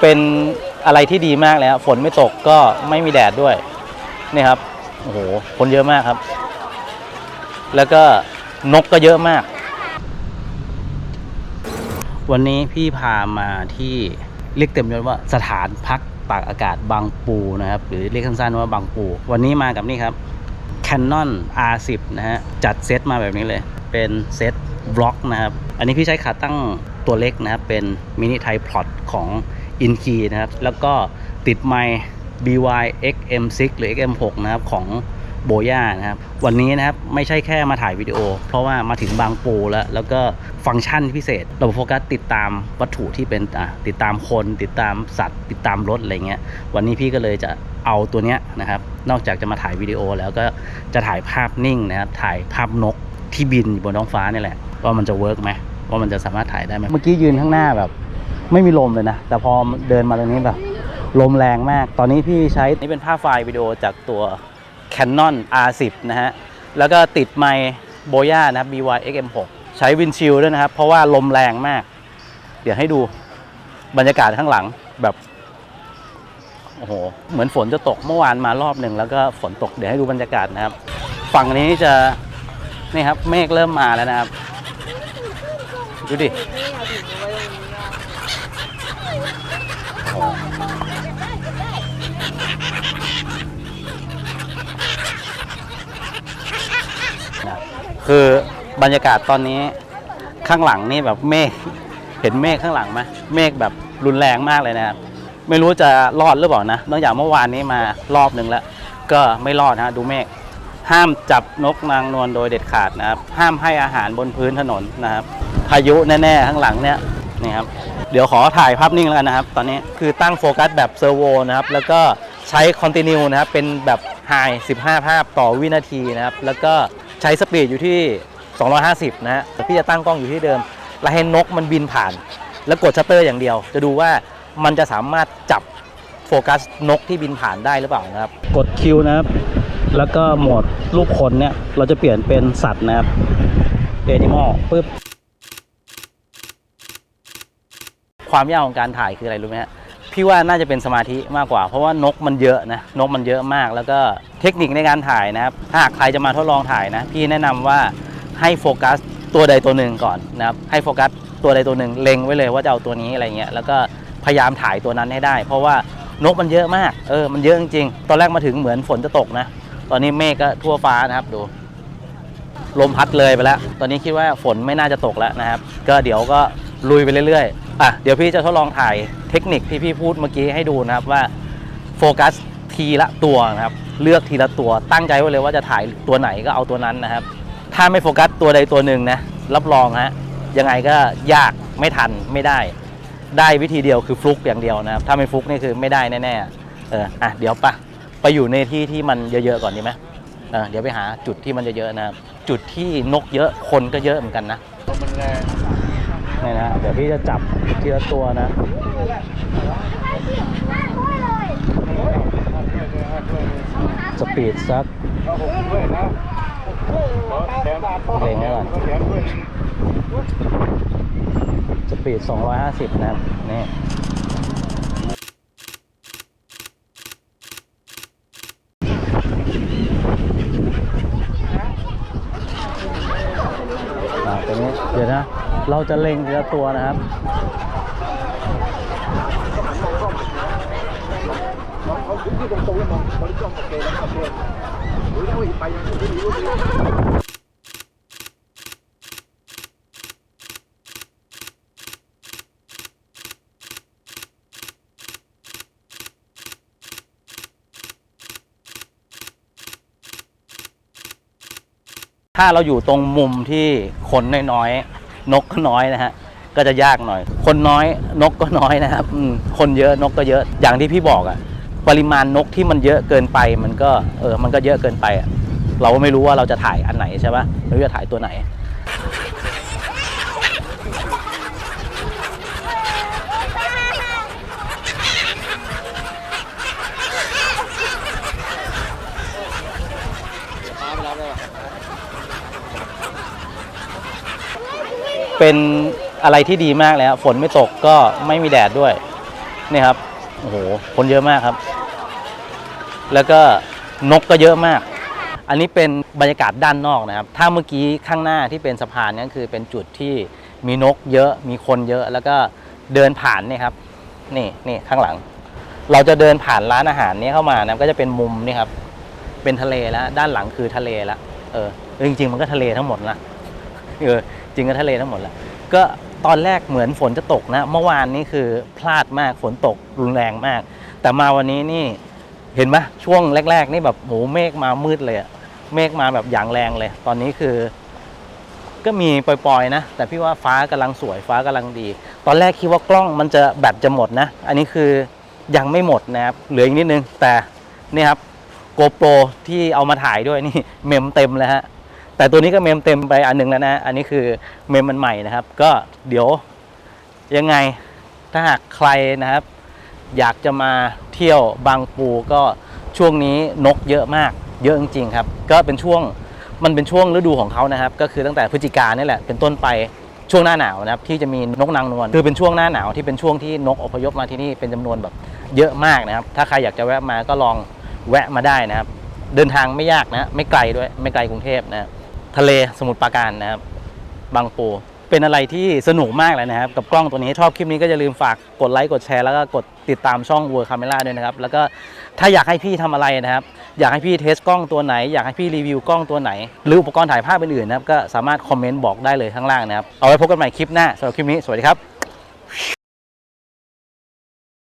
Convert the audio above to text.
เป็นอะไรที่ดีมากแล้ว ฝนไม่ตกก็ไม่มีแดดด้วยนี่ครับโอ้โหคนเยอะมากครับ แล้วก็นกก็เยอะมาก วันนี้พี่พามาที่เรียกเต็มยศว่าสถานพักตากอากาศบางปูนะครับ หรือเรียกสั้นๆว่าบางปู วันนี้มากับนี่ครับ Canon R10 นะฮะจัดเซตมาแบบนี้เลย เป็นเซตบล็อกนะครับ อันนี้พี่ใช้ขาตั้งตัวเล็กนะครับ เป็นมินิไทพลอตของ i n k e y นะครับ แล้วก็ติดไมค์ BY XM6 หรือ XM6 นะครับของโบย่านะครับ วันนี้นะครับไม่ใช่แค่มาถ่ายวิดีโอ เพราะว่ามาถึงบางปูแล้ว แล้วก็ฟังก์ชันพิเศษระบบโฟกัสติดตามวัตถุที่เป็นอะติดตามคน ติดตามสัตว์ ติดตามรถอะไรเงี้ย วันนี้พี่ก็เลยจะเอาตัวเนี้ยนะครับ นอกจากจะมาถ่ายวิดีโอแล้วก็จะถ่ายภาพนิ่งนะครับ ถ่ายภาพนกที่บินอยู่บนท้องฟ้านี่แหละ ว่ามันจะเวิร์กไหมว่ามันจะสามารถถ่ายได้ไหมเมื่อกี้ยืนข้างหน้าแบบ ไม่มีลมเลยนะ แต่พอเดินมาตรงนี้แบบ ลมแรงมาก ตอนนี้พี่ใช้ นี่เป็นภาพไฟล์วิดีโอจากตัว Canon R10 นะฮะ แล้วก็ติดไมค์โบย่านะ BY XM6 ใช้วินชิลด้วยนะครับ เพราะว่าลมแรงมาก เดี๋ยวให้ดูบรรยากาศข้างหลังแบบ โอ้โห เหมือนฝนจะตกเมื่อวานมารอบหนึ่งแล้วก็ฝนตก เดี๋ยวให้ดูบรรยากาศนะครับ ฝั่งนี้จะ นี่ครับ เมฆเริ่มมาแล้วนะครับ ดูดิ คือบรรยากาศตอนนี้ข้างหลังนี่แบบเมฆเห็นเมฆข้างหลังไหมเมฆแบบรุนแรงมากเลยนะครับไม่รู้จะรอดหรือเปล่านะนอกจากเมื่อวานนี้มารอบหนึ่งแล้ว ก็ไม่รอดนะดูเมฆห้ามจับนกนางนวลโดยเด็ดขาดนะครับ ห้ามให้อาหารบนพื้นถนนนะครับ พายุแน่ๆข้างหลังเนี่ยนี่ครับเดี๋ยวขอถ่ายภาพนิ่งแล้วกันนะครับ ตอนนี้คือตั้งโฟกัสแบบเซอร์โวนะครับ แล้วก็ใช้คอนติเนียนะครับเป็นแบบไฮ15 ภาพต่อวินาทีนะครับ แล้วก็ ใช้สปีดอยู่ที่ 250 นะฮะแต่พี่จะตั้งกล้องอยู่ที่เดิม แล้วให้นกมันบินผ่าน แล้วกดชัตเตอร์อย่างเดียว จะดูว่ามันจะสามารถจับโฟกัสนกที่บินผ่านได้หรือเปล่านะครับ กดคิวนะครับ แล้วก็โหมดรูปคนเนี่ย เราจะเปลี่ยนเป็นสัตว์นะครับ Animal ปึ๊บ ความยากของการถ่ายคืออะไรรู้ไหมฮะ พี่ว่าน่าจะเป็นสมาธิมากกว่า เพราะว่านกมันเยอะนะนกมันเยอะมาก แล้วก็เทคนิคในการถ่ายนะครับ ถ้าหากใครจะมาทดลองถ่ายนะ พี่แนะนำว่าให้โฟกัสตัวใดตัวหนึ่งก่อนนะครับให้โฟกัสตัวใดตัวหนึ่งเล็งไว้เลยว่าจะเอาตัวนี้อะไรเงี้ยแล้วก็พยายามถ่ายตัวนั้นให้ได้ เพราะว่านกมันเยอะมากเออมันเยอะจริงๆตอนแรกมาถึงเหมือนฝนจะตกนะ ตอนนี้เมฆก็ทั่วฟ้านะครับดูลมพัดเลยไปแล้ว ตอนนี้คิดว่าฝนไม่น่าจะตกแล้วนะครับ ก็เดี๋ยวก็ ลุยไปเรื่อยๆอะเดี๋ยวพี่จะทดลองถ่ายเทคนิคที่พี่พูดเมื่อกี้ให้ดูนะครับว่าโฟกัสทีละตัวนะครับ เลือกทีละตัวตั้งใจไว้เลยว่าจะถ่ายตัวไหนก็เอาตัวนั้นนะครับ ถ้าไม่โฟกัสตัวใดตัวหนึ่งนะรับรองฮะยังไงก็ยากไม่ทันไม่ได้ ได้วิธีเดียวคือฟลุกอย่างเดียวนะครับ ถ้าไม่ฟลุกนี่คือไม่ได้แน่ๆเอออะเดี๋ยวปะไปอยู่ในที่ที่มันเยอะๆก่อนดีไหมเออเดี๋ยวไปหาจุดที่มันเยอะๆนะครับจุดที่นกเยอะคนก็เยอะเหมือนกันนะมันแรง นี่นะเดี๋ยวพี่จะจับทีละตัวนะสปีดสักเอาผมด้วยนะแถมบาทเพลงก่อนสปีด 250 นะครับนี่เดี๋ยวนะ เราจะเล็งทีลตัวนะครับถ้าเราอยู่ตรงมุมที่ขนน้อย นกก็น้อยนะฮะก็จะยากหน่อย คนน้อยนกก็น้อยนะครับคนเยอะนกก็เยอะอย่างที่พี่บอกอะปริมาณนกที่มันเยอะเกินไปมันก็เออมันก็เยอะเกินไปอะเราไม่รู้ว่าเราจะถ่ายอันไหนใช่ปะไม่รู้จะถ่ายตัวไหน เป็นอะไรที่ดีมากแล้ว ฝนไม่ตกก็ไม่มีแดดด้วยนี่ครับโอ้โหคนเยอะมากครับ แล้วก็นกก็เยอะมาก อันนี้เป็นบรรยากาศด้านนอกนะครับ ถ้าเมื่อกี้ข้างหน้าที่เป็นสะพานนั่นคือเป็นจุดที่มีนกเยอะมีคนเยอะแล้วก็เดินผ่านนี่ครับ นี่นี่ข้างหลัง เราจะเดินผ่านร้านอาหารนี้เข้ามานะก็จะเป็นมุมนี่ครับ เป็นทะเลแล้วด้านหลังคือทะเลแล้วเออจริงๆมันก็ทะเลทั้งหมดละเออ จริงก็ทะเลทั้งหมดแหละก็ตอนแรกเหมือนฝนจะตกนะ เมื่อวานนี้คือพลาดมากฝนตกรุนแรงมาก แต่มาวันนี้นี่เห็นไหมช่วงแรก ๆ นี่แบบโหเมฆมามืดเลยอะเมฆมาแบบอย่างแรงเลย ตอนนี้คือ ก็มีปล่อยๆนะ แต่พี่ว่าฟ้ากำลังสวยฟ้ากำลังดี ตอนแรกคิดว่ากล้องมันจะแบตจะหมดนะ อันนี้คือยังไม่หมดนะครับเหลืออีกนิดนึงแต่นี่ครับ GoPro ที่เอามาถ่ายด้วยนี่เมมเต็มแล้วฮะ แต่ตัวนี้ก็เมมเต็มไปอันหนึ่งแล้วนะ อันนี้คือเมมมันใหม่นะครับ ก็เดี๋ยวยังไงถ้าหากใครนะครับ อยากจะมาเที่ยวบางปูก็ช่วงนี้นกเยอะมาก เยอะจริงๆครับ ก็เป็นช่วงมันเป็นช่วงฤดูของเขานะครับ ก็คือตั้งแต่พฤศจิกานี่แหละเป็นต้นไปช่วงหน้าหนาวนะครับที่จะมีนกนางนวลคือเป็นช่วงหน้าหนาวที่เป็นช่วงที่นกอพยพมาที่นี่เป็นจำนวนแบบเยอะมากนะครับ ถ้าใครอยากจะแวะมาก็ลองแวะมาได้นะครับ เดินทางไม่ยากนะ ไม่ไกลด้วยไม่ไกลกรุงเทพนะครับ ทะเลสมุทรปราการนะครับบางปูเป็นอะไรที่สนุกมากเลยนะครับ กับกล้องตัวนี้ชอบคลิปนี้ก็อย่าลืมฝากกดไลค์กดแชร์แล้วก็กดติดตามช่อง World Camera ด้วยนะครับ แล้วก็ถ้าอยากให้พี่ทำอะไรนะครับ อยากให้พี่เทสกล้องตัวไหน อยากให้พี่รีวิวกล้องตัวไหน หรืออุปกรณ์ถ่ายภาพอื่นๆนะครับก็สามารถคอมเมนต์บอกได้เลยข้างล่างนะครับเอาไว้พบกันใหม่คลิปหน้าสำหรับคลิปนี้สวัสดีครับ